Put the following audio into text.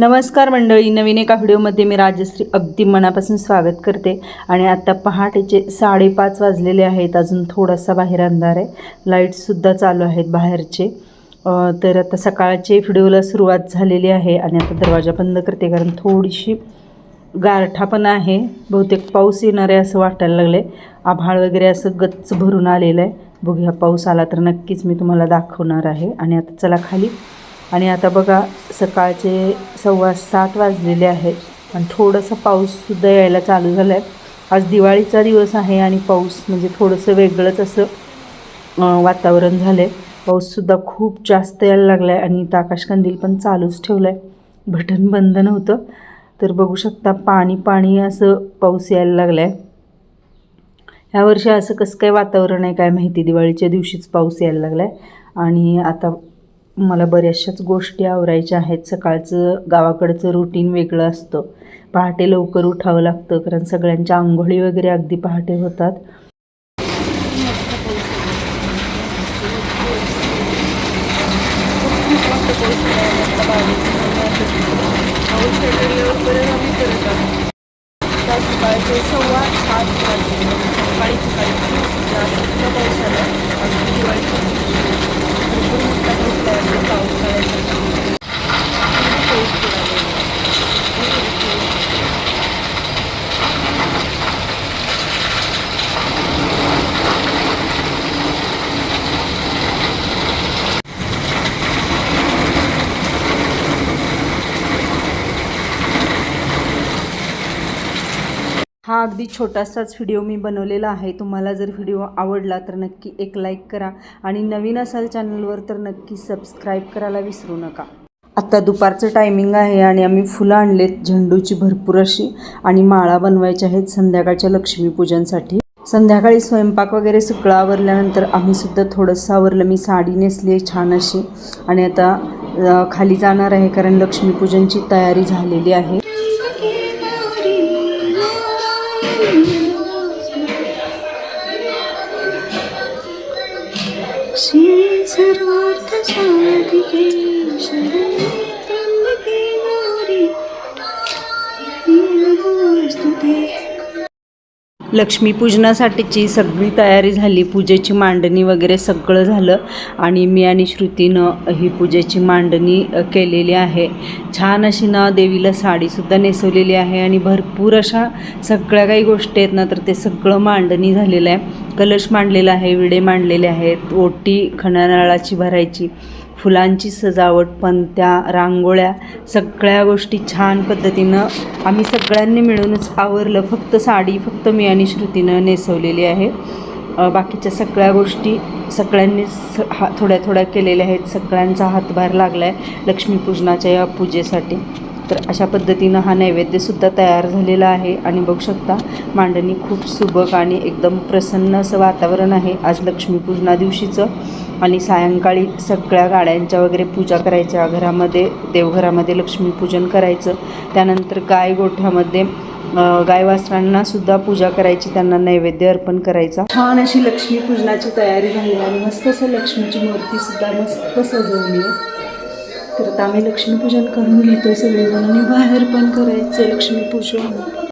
नमस्कार मंडळी नवीन एका व्हिडिओमध्ये मी राजश्री अगदी मनापासून स्वागत करते. आणि आत्ता पहाटेचे साडेपाच वाजलेले आहेत अजून थोडासा बाहेर अंधार आहे. लाईट्ससुद्धा चालू आहेत बाहेरचे. तर आता सकाळचे व्हिडिओला सुरुवात झालेली आहे आणि आता दरवाजा बंद करते कारण थोडीशी गारठा पण आहे. बहुतेक पाऊस येणार आहे असं वाटायला लागलं आहे आभाळ वगैरे असं गच्च भरून आलेलं आहे. बघूया पाऊस आला तर नक्कीच मी तुम्हाला दाखवणार आहे. आणि आता चला खाली आणि आता बघा सकाळचे सव्वा सात वाजलेले आहेत आणि थोडंसं पाऊससुद्धा यायला चालू झाला आहे आज दिवाळीचा दिवस आहे आणि पाऊस म्हणजे थोडंसं वेगळंच असं वातावरण झालं आहे पाऊससुद्धा खूप जास्त यायला लागला आहे आणि आकाशकंदील पण चालूच ठेवलं आहे बटन बंद नव्हतं. तर बघू शकता पाणी पाणी असं पाऊस यायला लागला आहे ह्या वर्षी असं कसं काय वातावरण आहे काय माहिती? दिवाळीच्या दिवशीच पाऊस यायला लागला आहे आणि आता मला बऱ्याचशाच गोष्टी आवरायच्या आहेत. सकाळचं गावाकडचं रुटीन वेगळं असतं. पहाटे लवकर उठावं लागतं कारण सगळ्यांच्या आंघोळी वगैरे अगदी पहाटे होतात. सव्वा सात वाजले सकाळी सकाळी खूप जास्त पाऊस आला अगदी दिवाळीच्या दिवशी भरपूर मोठा पाऊस पडला पावसाळ्याचा पाऊस पडाला हा अगदी छोटासाच व्हिडिओ मी बनवलेला आहे. तुम्हाला जर व्हिडिओ आवडला तर नक्की एक लाईक करा आणि नवीन असाल चॅनलवर तर नक्की सबस्क्राईब करायला विसरू नका. आत्ता दुपारचं टायमिंग आहे आणि आम्ही फुलं आणलेत झेंडूची भरपूर अशी आणि माळा बनवायच्या आहेत संध्याकाळच्या लक्ष्मीपूजनसाठी. संध्याकाळी स्वयंपाक वगैरे सगळं आवरल्यानंतर आम्हीसुद्धा थोडंसं आवरलं. मी साडी नेसली आहे छान अशी आणि आता खाली जाणार आहे कारण लक्ष्मीपूजनची तयारी झालेली आहे. सर्वार्थ साधिके शरणे लक्ष्मीपूजनासाठीची सगळी तयारी झाली पूजेची मांडणी वगैरे सगळं झालं आणि मी आणि श्रुतीनं ही पूजेची मांडणी केलेली आहे. छान अशी ना देवीला साडीसुद्धा नेसवलेली आहे आणि भरपूर अशा सगळ्या काही गोष्टी आहेत ना तर ते सगळं मांडणी झालेलं आहे. कलश मांडलेला आहे विडे मांडलेले आहेत ओटी खणानाळाची भरायची. फुलांची सजावट पणत्या रांगोळ्या सगळ्या गोष्टी छान पद्धतीनं आम्ही सगळ्यांनी मिळूनच आवरलं. फक्त साडी फक्त मी आणि श्रुतीनं नेसवलेली आहे. बाकीच्या सगळ्या गोष्टी सगळ्यांनी स हा थोड्या थोड्या केलेल्या आहेत. सगळ्यांचा हातभार लागला आहे लक्ष्मीपूजनाच्या या पूजेसाठी. तर अशा पद्धतीनं हा नैवेद्यसुद्धा तयार झालेला आहे. आणि बघू शकता मांडणी खूप सुबक आणि एकदम प्रसन्न असं वातावरण आहे. आज लक्ष्मीपूजना दिवशीचं. आणि सायंकाळी सगळ्या गाड्यांच्या वगैरे पूजा करायच्या. घरामध्ये देवघरामध्ये लक्ष्मीपूजन करायचं. त्यानंतर गाय गोठ्यामध्ये गायवासरांना सुद्धा पूजा करायची. त्यांना नैवेद्य अर्पण करायचा. छान अशी लक्ष्मीपूजनाची तयारी झाली आणि मस्त असं लक्ष्मीची मूर्ती सुद्धा मस्त सजवली आहे. तर आता आम्ही लक्ष्मीपूजन करून घेतोय सगळेजण. आणि बाहेर पण करायचं लक्ष्मीपूजन.